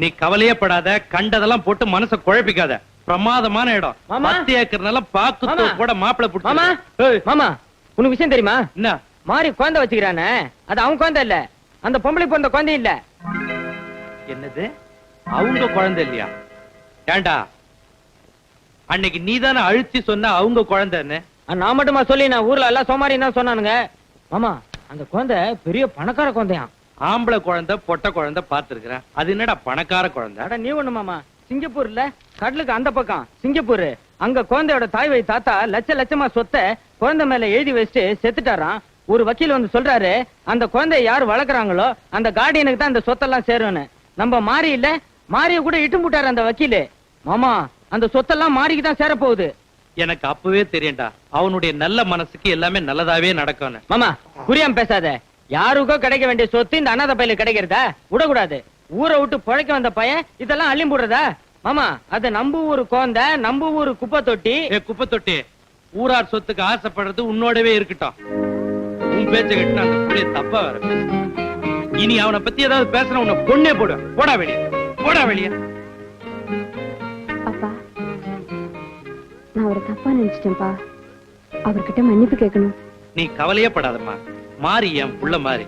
நீ கவலையே படாத கண்டதெல்லாம் போட்டு மனச குழப்பிக்காத. பிரமாதமான இடம். பத்து ஏக்கர் நிலம் பாக்கு. கூட மாப்பிளை மாமா. புடிச்சு மாமா உனக்கு விஷயம் தெரியுமா? என்ன? மாறி குழந்தை வச்சுக்கிறானே. அது அவன் குழந்தை இல்ல. அந்த பொம்பளை பிறந்த குழந்தை இல்ல. என்னது? அவங்க குழந்தை இல்லையா? ஏண்டா? அன்னைக்கு நீதானே அழுத்தி சொன்ன அவங்க குழந்தைன்னு? நான் மட்டுமா சொல்லி நான் ஊர்ல எல்லாம் சோமாரி தான் சொன்னானுங்க. மாமா அந்த குழந்தை பெரிய பணக்கார குழந்தையா ஆம்பளை குழந்தை பொட்டை குழந்தை பார்த்திருக்கிறேன் அது என்னடா பணக்கார குழந்தை? அட நீ ஒண்ணு மாமா. சிங்கப்பூர்ல கடலுக்கு அந்த பக்கம். சிங்கப்பூர். அங்க குழந்தையோட தாய் வழி தாத்தா லட்ச லட்சமா சொத்தை குழந்தை மேல எழுதி வச்சுட்டு செத்துட்டாராம். ஒரு வக்கீல் வந்து சொல்றாரு அந்த குழந்தைய யார் வளர்க்குறாங்களோ அந்த கார்டியனுக்கு தான் அந்த சொத்தெல்லாம் சேரும்னு. நம்ம மாறி இல்ல மாறிய கூட இட்டு முட்டாரு அந்த வக்கீலு. மாமா அந்த சொத்தெல்லாம் மாறிக்கு தான் சேர போகுது எனக்கு அப்பவே தெரியும்டா. அவனுடைய நல்ல மனசுக்கு எல்லாமே நல்லதாவே நடக்கும்னு. மாமா புரியாம பேசாத. யாருக்கோ கிடைக்க வேண்டிய சொத்து இந்த அனாதை பையில கிடைக்கிறதா? விடக்கூடாது. ஊரை விட்டு பிழைக்க வந்த பையன் இதெல்லாம் அள்ளி போடுறதா? மாமா அது நம்ப ஊரு குழந்தை நம்ப ஊரு குப்பை தொட்டி ஏ குப்பை தொட்டி ஊரார் சொத்துக்கு ஆசைப்படுறது உன்னோடவே இருக்கட்டும். உன் பேச்ச கட்டின அந்த புள்ளைய தப்பா பேசு. இனி அவனை பத்தி ஏதாவது பேசுன உன்னை பொண்ணே போடுவேன் போடா வெளிய. போடா வெளிய. அப்பா நான் அவரை தப்பா நினைச்சிட்டேன்ப்பா. அவர்கிட்ட மன்னிப்பு கேட்கணும். நீ கவலையே படாதம்மா. மாறி என் புள்ள மாறி.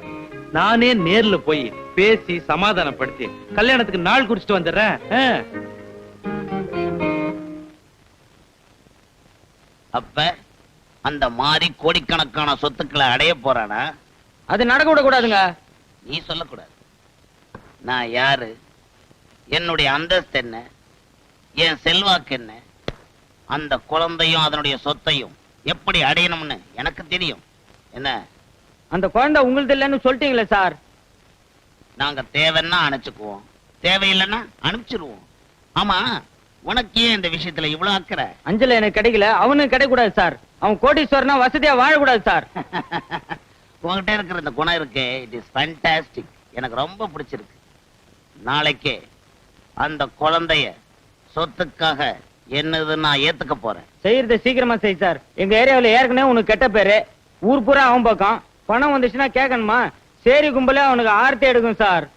நானே நேர்ல போய் பேசி சமாதானப்படுத்தி கல்யாணத்துக்கு நாள் குறிச்சிட்டு வந்துடுறேன். அப்ப அந்த மாறி கோடிக்கணக்கான சொத்துக்களை அடைய போறானா? அது நடக்க விடக்கூடாதுங்க. நீ சொல்லக்கூடாது. நான் யாரு? என்னுடைய அந்தஸ்து என்ன? என் செல்வாக்கு என்ன? அந்த குழந்தையும் அதனுடைய சொத்தையும் எப்படி அடையணும்னு எனக்கு தெரியும். என்ன? அந்த குழந்தை உங்களுது இல்லைன்னு சொல்லிட்டீங்களே சார். நாங்க தேவைன்னா அணைச்சுக்குவோம் தேவையில்லைன்னா அனுப்பிச்சிருவோம். ஆமா உனக்கு ஏன் இந்த விஷயத்துல இவ்வளவு அக்கறை? அஞ்சல எனக்கு கிடைக்கல அவனுக்கு கிடைக்க கூடாது சார். அவன் கோடீஸ்வரனா வசதியா வாழக்கூடாது சார். உங்ககிட்ட இருக்கிற இந்த குணம் இருக்கே இட் இஸ் ஃபேண்டாஸ்டிக் எனக்கு ரொம்ப பிடிச்சிருக்கு. நாளைக்கே அந்த குழந்தைய சொத்துக்காக என்னது நான் ஏத்துக்க போறேன். செய்யறத சீக்கிரமா செய் சார். எங்க ஏரியாவுல ஏற்கனவே உனக்கு கெட்ட பேரு. ஊர் பூரா அவன் பக்கம். பணம் வந்துச்சுன்னா கேட்கணுமா சேரி கும்பலே அவனுக்கு ஆர்த்தி எடுக்கும் சார்.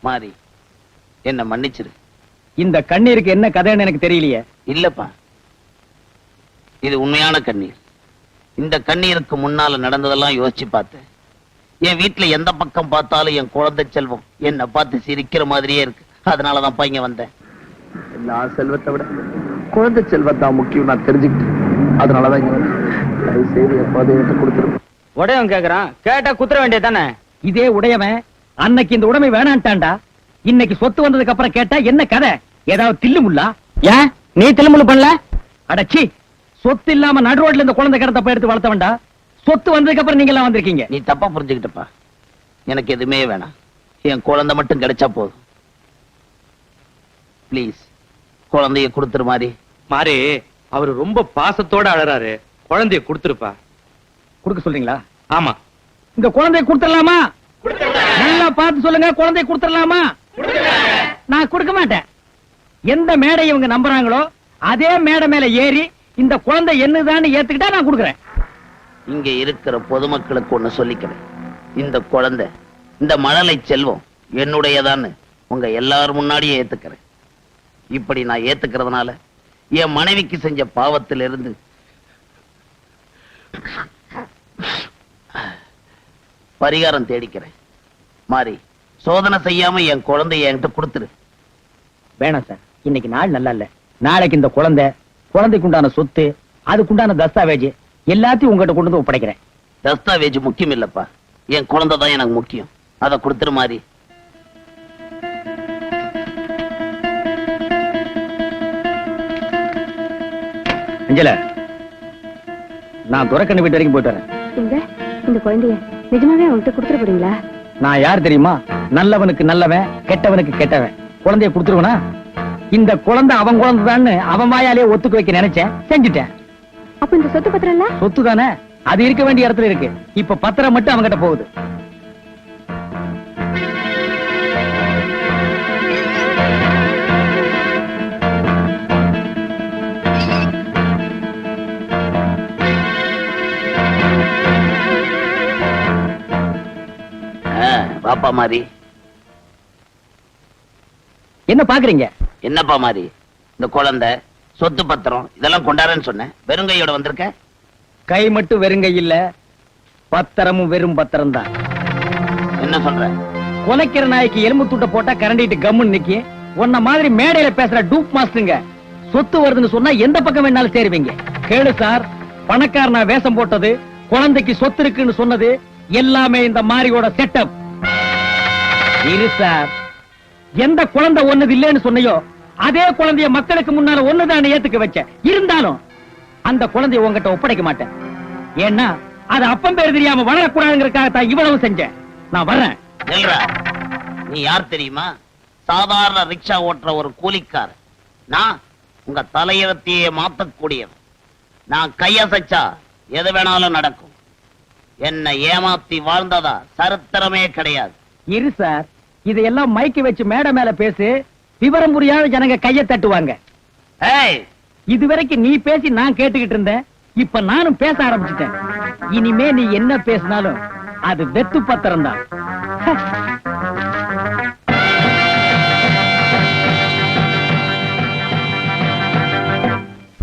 மாறி என்ன மன்னிச்சிரு. இந்த கண்ணீருக்கு என்ன கதைன்னு எனக்கு தெரியலையே. இல்லப்பா. இது உண்மையான கண்ணீர். இந்த கண்ணீருக்கு முன்னால நடந்ததெல்லாம் யோசிச்சு பார்த்தேன் என் வீட்டுல எந்த பக்கம் பார்த்தாலும் என் குழந்தை செல்வம் என்னை பார்த்து சிரிக்கிற மாதிரியே இருக்கு. அதனாலதான் இங்க வந்தேன். எல்லா செல்வத்தை விட குழந்தை செல்வம் தான் முக்கியம் நான் தெரிஞ்சுக்கிட்டேன். அதனாலதான் இங்க வந்தேன். உடையவன் கேக்குறான். கேட்டா குத்துற வேண்டியதானே இதே உடையவன் அன்னைக்கு இந்த உடைமை வேணான்ட்டான்டா. இன்னைக்கு சொத்து வந்ததுக்கு அப்புறம் கேட்டா என்ன கதை? ஏதாவது தில்லு முள்ளா ஏன்? நீ திரும்பல பண்ணல? அடச்சி சொத்து இல்லாம நடு ரோட்ல இந்த குழந்தை கிடத்த போய் எடுத்து வளர்த்தவன்டா சொத்து வந்ததுக்கு அப்புறம் நீங்க எல்லாம் வந்திருக்கீங்க. நீ தப்பா புரிஞ்சுக்கிட்டப்பா. எனக்கு எதுவுமே வேணாம். என் குழந்தை மட்டும் கிடைச்சா போதும். ப்ளீஸ் குழந்தைய கொடுத்துரு மாதிரி மாறி அவரு ரொம்ப பாசத்தோட அழறாரு. குழந்தைய கொடுத்துருப்பா. கொடுக்க சொல்றீங்களா? ஆமா. இந்த குழந்தைய கொடுத்துடலாமா? நல்லா பார்த்து சொல்லுங்க குழந்தைய கொடுத்துடலாமா? நான் கொடுக்க மாட்டேன். எந்த மேடை இவங்க நம்புறாங்களோ அதே மேடை மேல ஏறி இந்த குழந்தை என்னதான்னு ஏத்துக்கிட்டா நான் கொடுக்குறேன். இங்க இருக்கிற பொதுமக்களுக்கு ஒண்ணு சொல்லிக்கிறேன். இந்த குழந்தை இந்த மழலை செல்வம் என்னுடையதான்னு உங்க எல்லாரும் முன்னாடியே ஏத்துக்கிறேன். இப்படி நான் ஏத்துக்கிறதுனால என் மனைவிக்கு செஞ்ச பாவத்திலிருந்து பரிகாரம் தேடிக்கிறேன். மாறி சோதனை செய்யாம என் குழந்தைய என்கிட்ட கொடுத்துரு. வேணாம் சார். இன்னைக்கு நாள் நல்லா இல்ல. நாளைக்கு இந்த குழந்தை குழந்தைக்கு உண்டான சொத்து அதுக்குண்டான தஸ்தாவேஜ் எல்லாத்தையும் உங்ககிட்ட கொண்டு வந்து ஒப்படைக்கிறேன். தஸ்தாவேஜ் முக்கியம் இல்லப்பா என் குழந்தை தான் எனக்கு முக்கியம். அதை கொடுத்துரு மாதிரி அஞ்சல நான் துறக்கண்ணு வீட்டு வரைக்கும் போயிட்டு வரேன். இந்த குழந்தைய நிஜமாவே அவன்கிட்ட கொடுத்துட போறீங்களா? நான் யார் தெரியுமா? நல்லவனுக்கு நல்லவன் கெட்டவனுக்கு கெட்டவன். குழந்தைய கொடுத்துருவனா? இந்த குழந்தை அவன் குழந்தைதான்னு அவன் வாயாலே ஒத்துக்க வைக்க நினைச்சேன். செஞ்சுட்டேன். அப்ப இந்த சொத்து பத்திரம் இல்ல? சொத்து தானே அது இருக்க வேண்டிய இடத்துல இருக்கு. இப்ப பத்திரம் மட்டும் அவங்கிட்ட போகுது. பாப்பா மாதிரி என்ன பாக்குறீங்க? என்னப்பா மாதிரி? இந்த குழந்தை சொத்து பத்திரம் இதெல்லாம் கொண்டாடுறேன்னு சொன்னேன். வெறுங்கையோட வந்திருக்க? கை மட்டும் வெறுங்க இல்ல பத்திரமும் வெறும் பத்திரம் தான். என்ன சொல்ற? குலைக்கிற நாய்க்கு எலும்பு துட்ட போட்டா கரண்டிட்டு கம்முன்னு நிக்கி உன்ன மாதிரி மேடையில பேசுற டூப் மாஸ்டருங்க சொத்து வருதுன்னு சொன்னா எந்த பக்கம் வேணாலும் சேருவீங்க. கேளு சார் பணக்காரனா வேஷம் போட்டது குழந்தைக்கு சொத்து இருக்குன்னு சொன்னது எல்லாமே இந்த மாரியோட செட்டப் இரு சார். எந்த குழந்தை ஒண்ணுது இல்லைன்னு சொன்னையோ அதே குழந்தைய மக்களுக்கு முன்னால ஒண்ணுதான் ஏத்துக்க வச்ச இருந்தாலும் அந்த குழந்தைய உங்ககிட்ட ஒப்படைக்க மாட்டேன். ஏன்னா அது அப்பம் பேர் தெரியாம வளரக்கூடாதுங்கிறதுக்காக தான் இவ்வளவு செஞ்சேன். நான் வர்றேன். நீ யார் தெரியுமா? சாதாரண ரிக்ஷா ஓட்டுற ஒரு கூலிக்கார நான் உங்க தலையெழுத்தையே மாத்தக்கூடியவன். நான் கையசைச்சா எது வேணாலும் நடக்கும். என்னை ஏமாத்தி வாழ்ந்ததா சரித்திரமே கிடையாது. இரு சார். இதையெல்லாம் மைக்கு வச்சு மேடை மேல பேசு விவரம் புரியாத ஜனங்க கைய தட்டுவாங்க. இதுவரைக்கும் நீ பேசி நான் கேட்டுக்கிட்டு இருந்தேன் இப்ப நானும் பேச ஆரம்பிச்சிட்டேன். இனிமே நீ என்ன பேசினாலும் அது வெத்து பத்திரம் தான்